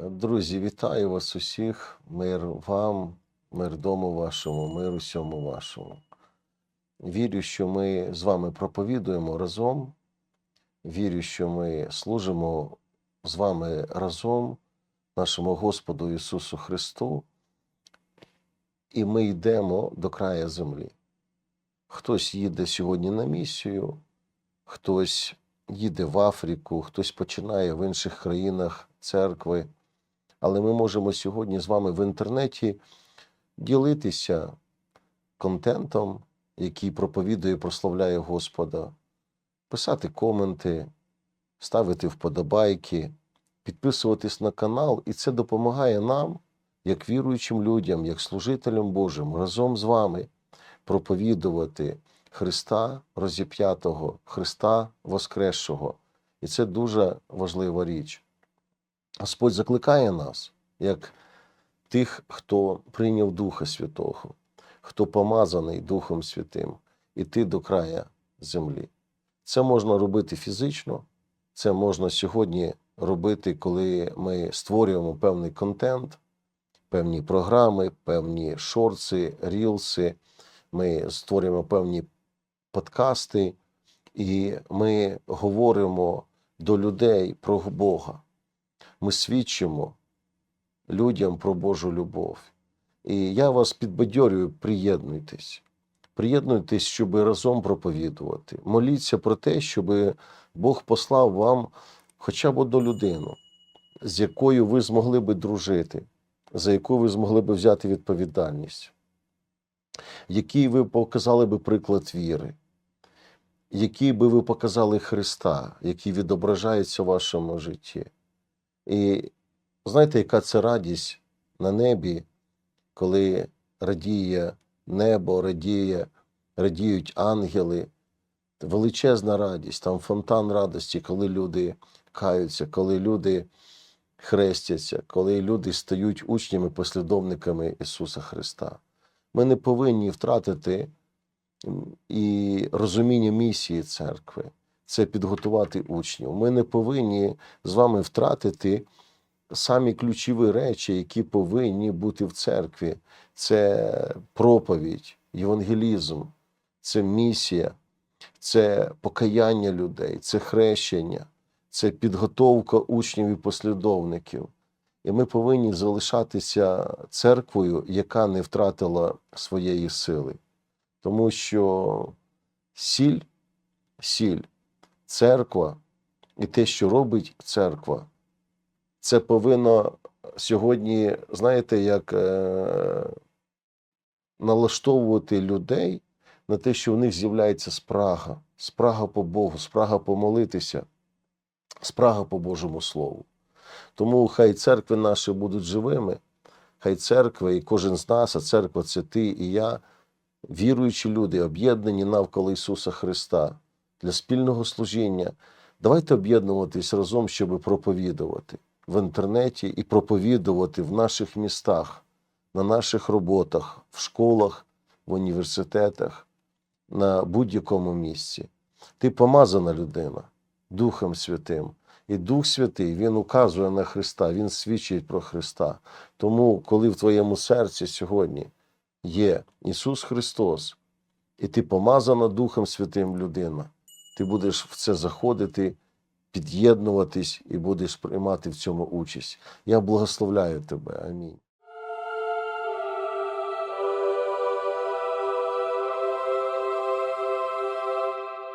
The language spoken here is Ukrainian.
Друзі, вітаю вас усіх. Мир вам, мир дому вашому, мир усьому вашому. Вірю, що ми з вами проповідуємо разом. Вірю, що ми служимо з вами разом нашому Господу Ісусу Христу. І ми йдемо до края землі. Хтось їде сьогодні на місію, хтось їде в Африку, хтось починає в інших країнах церкви. Але ми можемо сьогодні з вами в інтернеті ділитися контентом, який проповідує, прославляє Господа, писати коменти, ставити вподобайки, підписуватись на канал, і це допомагає нам, як віруючим людям, як служителям Божим, разом з вами проповідувати Христа розіп'ятого, Христа Воскресшого. І це дуже важлива річ. Господь закликає нас, як тих, хто прийняв Духа Святого, хто помазаний Духом Святим, іти до края землі. Це можна робити фізично, це можна сьогодні робити, коли ми створюємо певний контент, певні програми, певні шорти, рілси. Ми створюємо певні подкасти, і ми говоримо до людей про Бога. Ми свідчимо людям про Божу любов. І я вас підбадьорюю, приєднуйтесь. Приєднуйтесь, щоб разом проповідувати. Моліться про те, щоб Бог послав вам хоча б одну людину, з якою ви змогли би дружити, за яку ви змогли би взяти відповідальність, який ви показали би приклад віри, який би ви показали Христа, який відображається в вашому житті. І знаєте, яка це радість на небі, коли радіє небо, радіє, радіють ангели. Величезна радість, там фонтан радості, коли люди каються, коли люди хрестяться, коли люди стають учнями, послідовниками Ісуса Христа. Ми не повинні втратити і розуміння місії церкви. Це підготувати учнів. Ми не повинні з вами втратити самі ключові речі, які повинні бути в церкві. Це проповідь, євангелізм, це місія, це покаяння людей, це хрещення, це підготовка учнів і послідовників. І ми повинні залишатися церквою, яка не втратила своєї сили. Тому що сіль, сіль, церква і те, що робить церква, це повинно сьогодні, знаєте, як е, налаштовувати людей на те, що в них з'являється спрага, спрага по Богу, спрага помолитися, спрага по Божому Слову. Тому хай церкви наші будуть живими, хай церкви і кожен з нас, а церква це ти і я, віруючі люди, об'єднані навколо Ісуса Христа для спільного служіння. Давайте об'єднуватись разом, щоб проповідувати в інтернеті і проповідувати в наших містах, на наших роботах, в школах, в університетах, на будь-якому місці. Ти помазана людина Духом Святим. І Дух Святий Він указує на Христа, Він свідчить про Христа. Тому, коли в твоєму серці сьогодні є Ісус Христос, і ти помазана Духом Святим людина, ти будеш в це заходити, під'єднуватись і будеш приймати в цьому участь. Я благословляю тебе. Амінь.